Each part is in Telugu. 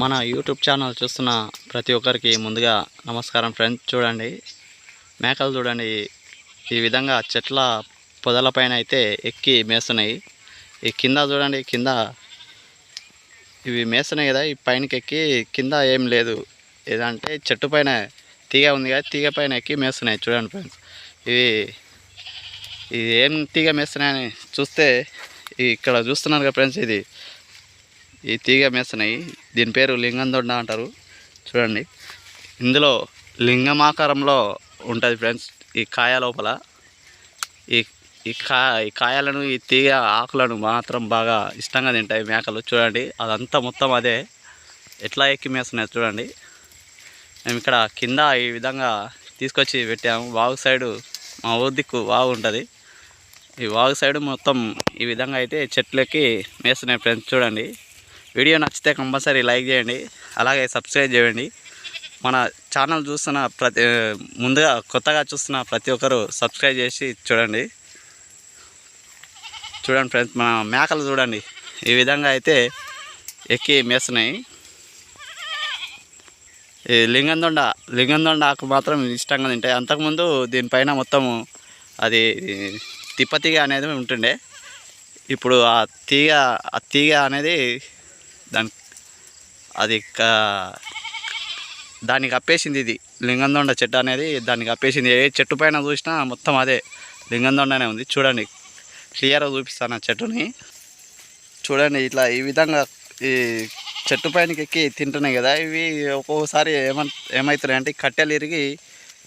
మన యూట్యూబ్ ఛానల్ చూస్తున్న ప్రతి ఒక్కరికి ముందుగా నమస్కారం ఫ్రెండ్స్. చూడండి మేకలు చూడండి. ఈ విధంగా చెట్ల పొదలపైన అయితే ఎక్కి మేస్తున్నాయి. ఈ కింద చూడండి కింద ఇవి మేస్తున్నాయి కదా. ఈ పైనకి ఎక్కి కింద ఏం లేదు. ఏదంటే చెట్టు పైన తీగ ఉంది కదా తీగ పైన ఎక్కి మేస్తున్నాయి. చూడండి ఫ్రెండ్స్ ఇవి ఇది ఏం తీగ మేస్తున్నాయని చూస్తే ఇక్కడ చూస్తున్నారు కదా ఫ్రెండ్స్ ఇది ఈ తీగ మేస్తున్నాయి. దీని పేరు లింగందొండ అంటారు. చూడండి. ఇందులో లింగమాకారంలో ఉంటుంది ఫ్రెండ్స్ ఈ కాయ లోపల. ఈ ఈ కా ఈ కాయలను ఈ తీగ ఆకులను మాత్రం బాగా ఇష్టంగా తింటాయి మేకలు. చూడండి. అదంతా మొత్తం అదే. ఎట్లా ఎక్కి మేస్తున్నాయి చూడండి. మేము ఇక్కడ కింద ఈ విధంగా తీసుకొచ్చి పెట్టాము. వాగు సైడు మా ఊరి దిక్కు వాగు ఉంటుంది. ఈ వాగు సైడు మొత్తం ఈ విధంగా అయితే చెట్లకి మేస్తున్నాయి ఫ్రెండ్స్ చూడండి. వీడియో నచ్చితే కంపల్సరీ లైక్ చేయండి అలాగే సబ్స్క్రైబ్ చేయండి. మన ఛానల్ చూస్తున్న ప్రతి ముందుగా కొత్తగా చూస్తున్న ప్రతి ఒక్కరు సబ్స్క్రైబ్ చేసి చూడండి. చూడండి ఫ్రెండ్స్ మన మేకలు చూడండి. ఈ విధంగా అయితే ఎక్కి మేస్తున్నాయి. ఈ లింగందొండ లింగందొండ ఆకు మాత్రం ఇష్టంగా తింటాయి. అంతకుముందు దీనిపైన మొత్తము అది తిప్పతీగ అనేది ఉంటుండే. ఇప్పుడు ఆ తీగ ఆ తీగ అనేది దాని అది దానికి అప్పేసింది ఇది లింగందొండ చెట్టు అనేది దానికి అప్పేసింది. ఏ చెట్టు పైన చూసినా మొత్తం అదే లింగందొండనే ఉంది. చూడండి క్లియర్గా చూపిస్తాను ఆ చెట్టుని. చూడండి ఇట్లా ఈ విధంగా ఈ చెట్టు పైనకి ఎక్కి తింటున్నాయి కదా. ఇవి ఒక్కొక్కసారి ఏమన్ ఏమవుతున్నాయి అంటే కట్టెలు ఇరిగి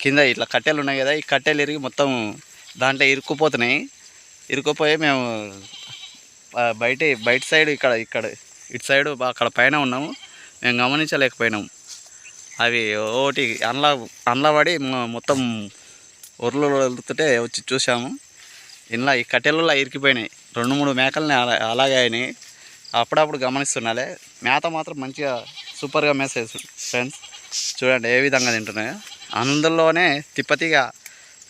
కింద ఇట్లా కట్టెలు ఉన్నాయి కదా ఈ కట్టెలు ఇరిగి మొత్తం దాంట్లో ఇరుక్కుపోతున్నాయి. ఇరుక్కుపోయి మేము బయట బయట సైడ్ ఇక్కడ ఇక్కడ ఇటు సైడు అక్కడ పైన ఉన్నాము. మేము గమనించలేకపోయినాము అవి ఒకటి అండ్ల అండ్ల పడి మొత్తం ఉర్లు వెళ్తుంటే వచ్చి చూసాము. ఇలా ఈ కట్టెలలో ఇరికిపోయినాయి. రెండు మూడు మేకలని అలా అలాగే అయినాయి. అప్పుడప్పుడు గమనిస్తున్నాలే మేత మాత్రం మంచిగా సూపర్గా మెసేజ్ ఫ్రెండ్స్ చూడండి ఏ విధంగా తింటున్నాయో. అందులోనే తిప్పతిగా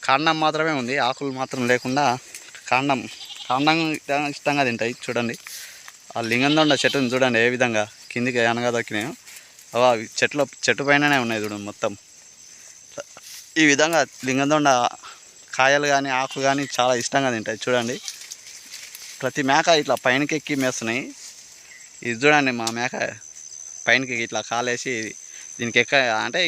కాండం మాత్రమే ఉంది. ఆకులు మాత్రం లేకుండా కాండం కాండం ఇష్టంగా తింటాయి. చూడండి. ఆ లింగందొండ చెట్టుని చూడండి ఏ విధంగా కిందికి అనగా దొక్కినాయో. అవి అవి చెట్లు చెట్టు పైననే ఉన్నాయి చూడండి మొత్తం. ఈ విధంగా లింగందొండ కాయలు కానీ ఆకులు కానీ చాలా ఇష్టంగా తింటాయి. చూడండి. ప్రతి మేక ఇట్లా పైనకి ఎక్కి మేస్తున్నాయి. ఇది చూడండి మా మేక పైనకి ఇట్లా కాలేసి దీనికి ఎక్క అంటే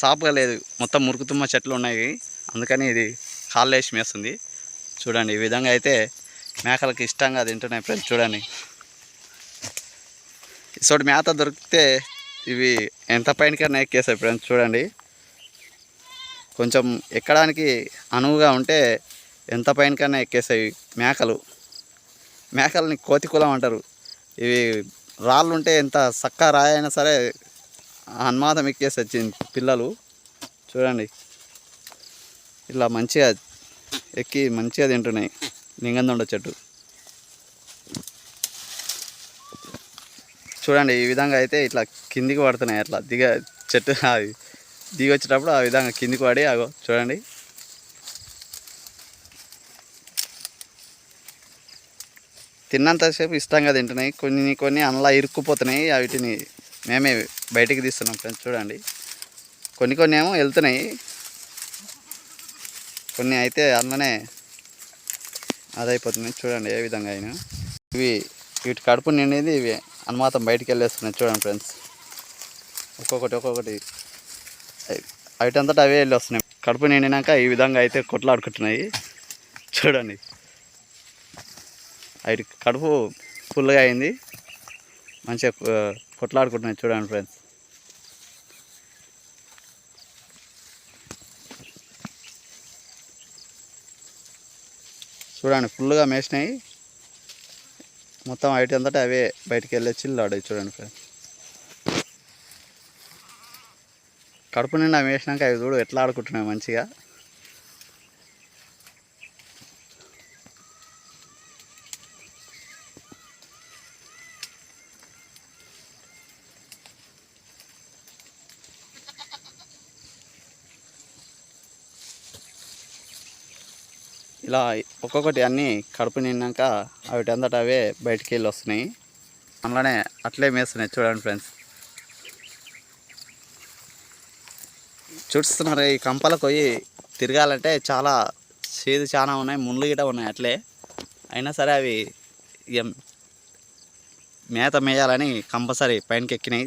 సాపుగా లేదు. మొత్తం మురుకుతుమ్మ చెట్లు ఉన్నాయి. అందుకని ఇది కాళ్ళు వేసి మేస్తుంది. చూడండి ఈ విధంగా అయితే మేకలకు ఇష్టంగా తింటున్నాయి ఫ్రెండ్స్. చూడండి. ఇసోటి మేత దొరికితే ఇవి ఎంత పైనకైనా ఎక్కేస్తాయి ఫ్రెండ్స్ చూడండి. కొంచెం ఎక్కడానికి అనువుగా ఉంటే ఎంత పైనకైనా ఎక్కేస్తాయి మేకలు. మేకలని కోతి కులం అంటారు. ఇవి రాళ్ళు ఉంటే ఎంత సక్క రాయైనా అయినా సరే అన్మాదం ఎక్కేసి వచ్చింది పిల్లలు. చూడండి. ఇలా మంచిగా ఎక్కి మంచిగా తింటున్నాయి. నింగందొండ చెట్టు. చూడండి ఈ విధంగా అయితే ఇట్లా కిందికి పడుతున్నాయి అట్లా దిగ చెట్టు అది దిగి వచ్చేటప్పుడు ఆ విధంగా కిందికి పడి అగో చూడండి. తిన్నంతసేపు ఇష్టంగా తింటున్నాయి కొన్ని కొన్ని అందులో ఇరుక్కుపోతున్నాయి వీటిని మేమే బయటికి తీస్తున్నాం ఫ్రెండ్స్ చూడండి. కొన్ని కొన్ని ఏమో వెళ్తున్నాయి కొన్ని అయితే అందులోనే అదైపోతున్నాయి చూడండి ఏ విధంగా అయినా. ఇవి వీటి కడుపు నిండేది ఇవి. అనుమాతం బయటికి వెళ్ళేస్తున్నాయి చూడండి ఫ్రెండ్స్. ఒక్కొక్కటి ఒక్కొక్కటి. అవిటంతటా అవే వెళ్ళి వస్తున్నాయి కడుపు నిండినాక ఈ విధంగా అయితే కొట్లాడుకుంటున్నాయి. చూడండి. అటు కడుపు ఫుల్గా అయింది. మంచిగా కొట్లాడుకుంటున్నాయి చూడండి ఫ్రెండ్స్. చూడండి ఫుల్గా మేసినాయి. మొత్తం ఐటీ అంతటా అవే బయటికి వెళ్ళి చిల్లాడు చూడండి ఫ్రెండ్స్ కడుపు నిండా వేసినాక అవి చూడు ఎట్లా ఆడుకుంటున్నాయి మంచిగా. ఇలా ఒక్కొక్కటి అన్నీ కడుపు నిన్నాక అవిటి అంతటా అవే బయటికి వెళ్ళి వస్తున్నాయి అందులోనే అట్లే మేస్తున్నాయి చూడండి ఫ్రెండ్స్. చూస్తున్నారు ఈ కంపలకు పోయి తిరగాలంటే చాలా చేదు చాలా ఉన్నాయి ముళ్ళు గిట ఉన్నాయి అట్లే. అయినా సరే అవి మేత మేయాలని కంపల్సరీ పైనకి ఎక్కినాయి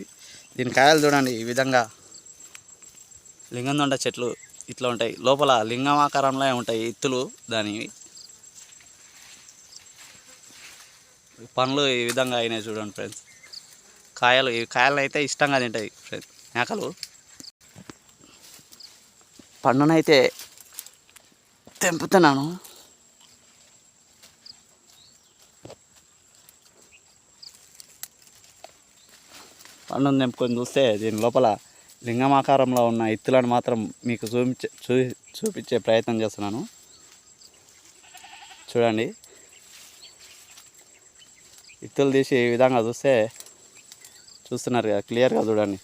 దీని కాయలు చూడండి ఈ విధంగా. లింగందొండ చెట్లు ఇట్లా ఉంటాయి. లోపల లింగం ఆకారంలో ఉంటాయి ఎత్తులు దానివి. పండ్లు ఈ విధంగా అయినాయి చూడండి ఫ్రెండ్స్ కాయలు ఈ కాయలు అయితే ఇష్టంగా తింటాయి ఫ్రెండ్స్ మేకలు. పండునైతే తెంపుతున్నాను. పండును తెంపుకొని చూస్తే దీని లోపల లింగం ఆకారంలో ఉన్న ఎత్తులను మాత్రం మీకు చూపించే చూ చూపించే ప్రయత్నం చేస్తున్నాను. చూడండి. ఇత్తులు తీసి ఈ విధంగా చూస్తే చూస్తున్నారు కదా క్లియర్గా చూడండి.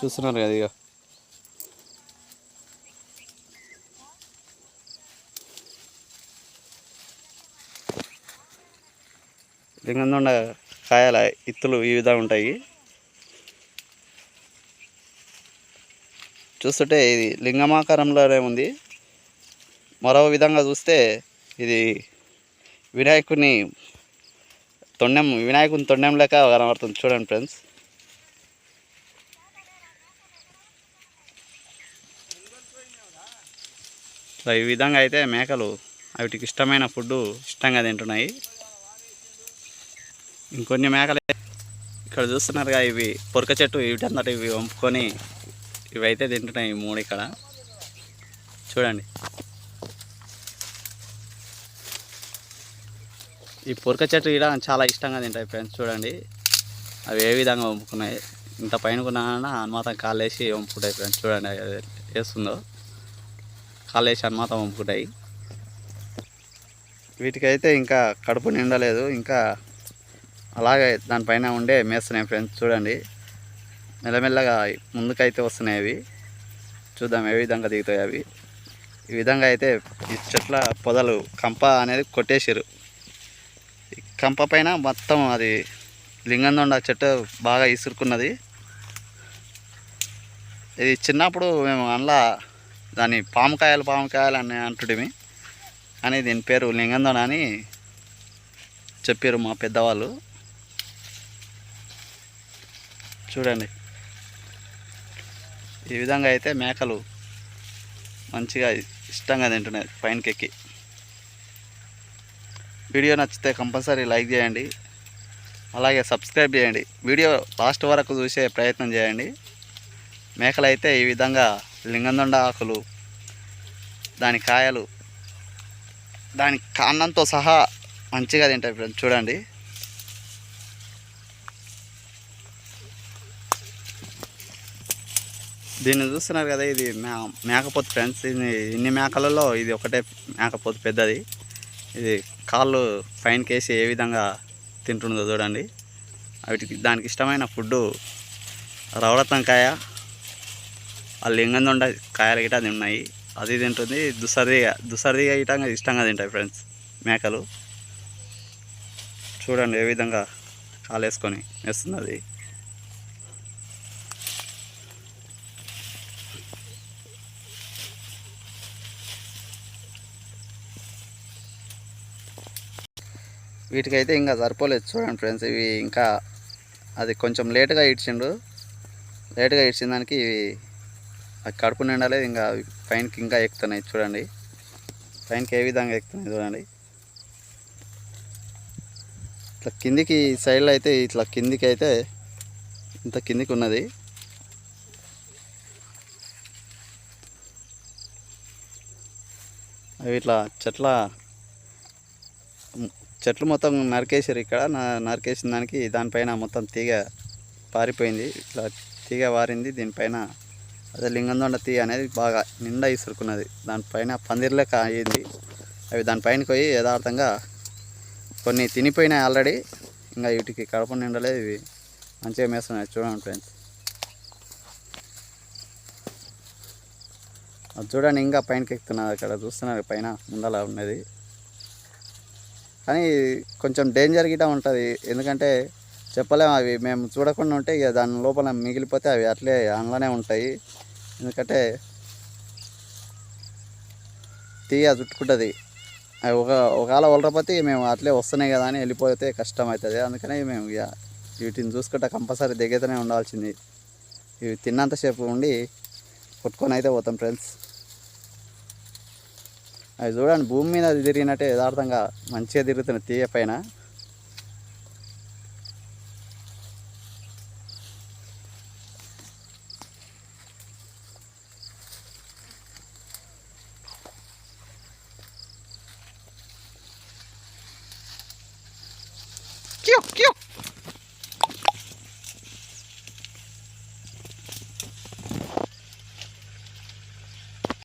చూస్తున్నారు కదా ఇక లింగందొండ కాయల ఇత్తులు ఈ విధంగా ఉంటాయి. చూస్తుంటే ఇది లింగమాకారంలోనే ఉంది. మరో విధంగా చూస్తే ఇది వినాయకుని తొండెం వినాయకుని తొండెం లెక్క కనబడుతుంది చూడండి ఫ్రెండ్స్. ఈ విధంగా అయితే మేకలు వాటికి ఇష్టమైన ఫుడ్ ఇష్టంగా తింటున్నాయి. ఇంకొన్ని మేకలు ఇక్కడ చూస్తున్నారుగా ఇవి పొరక చెట్టు వీటన్నట్టు ఇవి వంపుకొని ఇవి అయితే తింటున్నాయి ఈ మూడు ఇక్కడ. చూడండి. ఈ పొరక చెట్టు కూడా చాలా ఇష్టంగా తింటాయి ఫ్రెండ్స్ చూడండి. అవి ఏ విధంగా వంపుకున్నాయి? ఇంత పైన కొన్నా అనుమాతం కాళ్ళు వేసి వంపుకుంటాయి ఫ్రెండ్స్ చూడండి వేస్తుందో కాళ్ళు అనుమాతం వంపుకుంటాయి. వీటికైతే ఇంకా కడుపు నిండలేదు ఇంకా అలాగే దానిపైన ఉండే మేస్తున్నాయి ఫ్రెండ్స్ చూడండి. మెల్లమెల్లగా ముందుకైతే వస్తున్నాయి అవి. చూద్దాం ఏ విధంగా దిగుతాయి అవి. ఈ విధంగా అయితే ఈ చెట్ల పొదలు కంప అనేది కొట్టేసారు కంప పైన మొత్తం అది లింగందొండ చెట్టు బాగా ఇసురుకున్నది. ఇది చిన్నప్పుడు మేము అందులో దాని పాముకాయలు పాముకాయలు అని అంటుడిమి అని దీని పేరు లింగందొండ అని చెప్పారు మా పెద్దవాళ్ళు. చూడండి. ఈ విధంగా అయితే మేకలు మంచిగా ఇష్టంగా తింటున్నాయి పైనకెక్కి. వీడియో నచ్చితే కంపల్సరీ లైక్ చేయండి. అలాగే సబ్స్క్రైబ్ చేయండి. వీడియో లాస్ట్ వరకు చూసే ప్రయత్నం చేయండి. మేకలు అయితే ఈ విధంగా లింగందొండ ఆకులు దాని కాయలు దాని కాండంతో సహా మంచిగా తింటాయి ఫ్రెండ్స్. చూడండి. దీన్ని చూస్తున్నారు కదా ఇది మే మేకపోతు ఫ్రెండ్స్. ఇది ఇన్ని మేకలలో ఇది ఒకటే మేకపోతు పెద్దది. ఇది కాళ్ళు ఫైన్ కేసి ఏ విధంగా తింటుందో చూడండి. వాటికి దానికి ఇష్టమైన ఫుడ్డు రవడతంకాయ ఆ లింగందొండ కాయలు గిట తిన్నాయి. అది తింటుంది. దుసరిగా దుసరిగా గిట్టంగా ఇష్టంగా తింటాయి ఫ్రెండ్స్ మేకలు. చూడండి ఏ విధంగా కాలు వేసుకొని వేస్తున్నది. వీటికైతే ఇంకా సరిపోలేదు చూడండి ఫ్రెండ్స్. ఇవి ఇంకా అది కొంచెం లేటుగా ఇడ్చిండు లేటుగా ఇడ్చిన దానికి ఇవి అది కడుపు నిండలేదు ఇంకా పైన్కి పైనకి ఇంకా ఎక్కుతున్నాయి చూడండి. పైనకి ఏ విధంగా ఎక్కుతున్నాయి చూడండి. ఇట్లా కిందికి సైడ్లో అయితే ఇట్లా కిందికి అయితే ఇంత కిందికి ఉన్నది. అవి ఇట్లా చెట్ల చెట్లు మొత్తం నరికేసారు ఇక్కడ. నరికేసిన దానికి దానిపైన మొత్తం తీగ పారిపోయింది. ఇట్లా తీగ వారింది. దీనిపైన అదే లింగందొండ తీగ అనేది బాగా నిండా ఇసురుకున్నది. దానిపైన పందిర్లే అయ్యింది అవి దానిపైన పోయి యథార్థంగా కొన్ని తినిపోయినాయి ఆల్రెడీ. ఇంకా వీటికి కడప నిండలేదు. ఇవి మంచిగా మేస్తున్నాయి చూడండి ఫ్రెండ్స్. అది చూడండి ఇంకా పైనకి ఎక్కుతున్నారు అక్కడ చూస్తున్నారు. పైన ముందలా ఉన్నది. కానీ కొంచెం డేంజర్ గిట్ట ఉంటుంది. ఎందుకంటే చెప్పలేము అవి. మేము చూడకుండా ఉంటే ఇక దాని లోపల మిగిలిపోతే అవి అట్లే అందులోనే ఉంటాయి. ఎందుకంటే తీయ చుట్టుకుంటుంది. అవి ఒక ఒకవేళ వలరపోతే మేము అట్లే వస్తున్నాయి కదా అని వెళ్ళిపోతే కష్టం అవుతుంది అందుకనే మేము ఇక వీటిని చూసుకుంటే కంపల్సరీ దగ్గరనే ఉండాల్సింది. ఇవి తిన్నంతసేపు ఉండి కొట్టుకొని అయితే పోతాం ఫ్రెండ్స్ అవి చూడండి భూమి మీద తిరిగినట్టే యథార్థంగా మంచిగా తిరుగుతున్నాయి తీయ పైన.